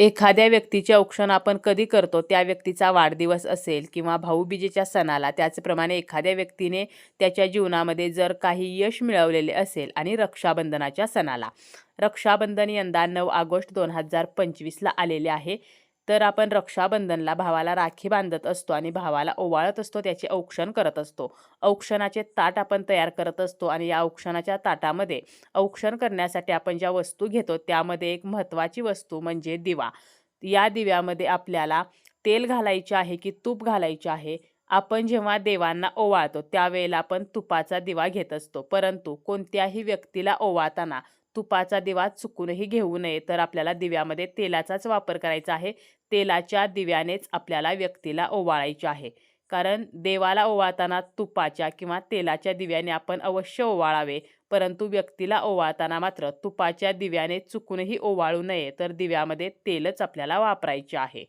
एखाद्या व्यक्तीचे औक्षण आपण कधी करतो त्या व्यक्तीचा वाढदिवस असेल किंवा भाऊबीजेच्या सणाला त्याचप्रमाणे एखाद्या व्यक्तीने त्याच्या जीवनामध्ये जर काही यश मिळवलेले असेल आणि रक्षाबंधनाच्या सणाला. रक्षाबंधन यंदा नऊ ऑगस्ट दोन हजार पंचवीसला आलेले आहे. तर आपण रक्षाबंधनला भावाला राखी बांधत असतो आणि भावाला ओवाळत असतो त्याचे औक्षण करत असतो. औक्षणाचे ताट आपण तयार करत असतो आणि या औक्षणाच्या ताटामध्ये औक्षण करण्यासाठी आपण ज्या वस्तू घेतो त्यामध्ये एक महत्त्वाची वस्तू म्हणजे दिवा. या दिव्यामध्ये आपल्याला तेल घालायचे आहे की तूप घालायचे आहे आपण जेव्हा देवांना ओवाळतो त्यावेळेला आपण तुपाचा दिवा घेत असतो. परंतु कोणत्याही व्यक्तीला ओवाळताना तुपाचा दिवा चुकूनही घेऊ नये. तर आपल्याला दिव्यामध्ये तेलाचाच वापर करायचा आहे. तेलाच्या दिव्यानेच आपल्याला व्यक्तीला ओवाळायचे आहे. कारण देवाला ओवाळताना तुपाच्या किंवा तेलाच्या दिव्याने आपण अवश्य ओवाळावे. परंतु व्यक्तीला ओवाळताना मात्र तुपाच्या दिव्याने चुकूनही ओवाळू नये. तर दिव्यामध्ये तेलच आपल्याला वापरायचे आहे.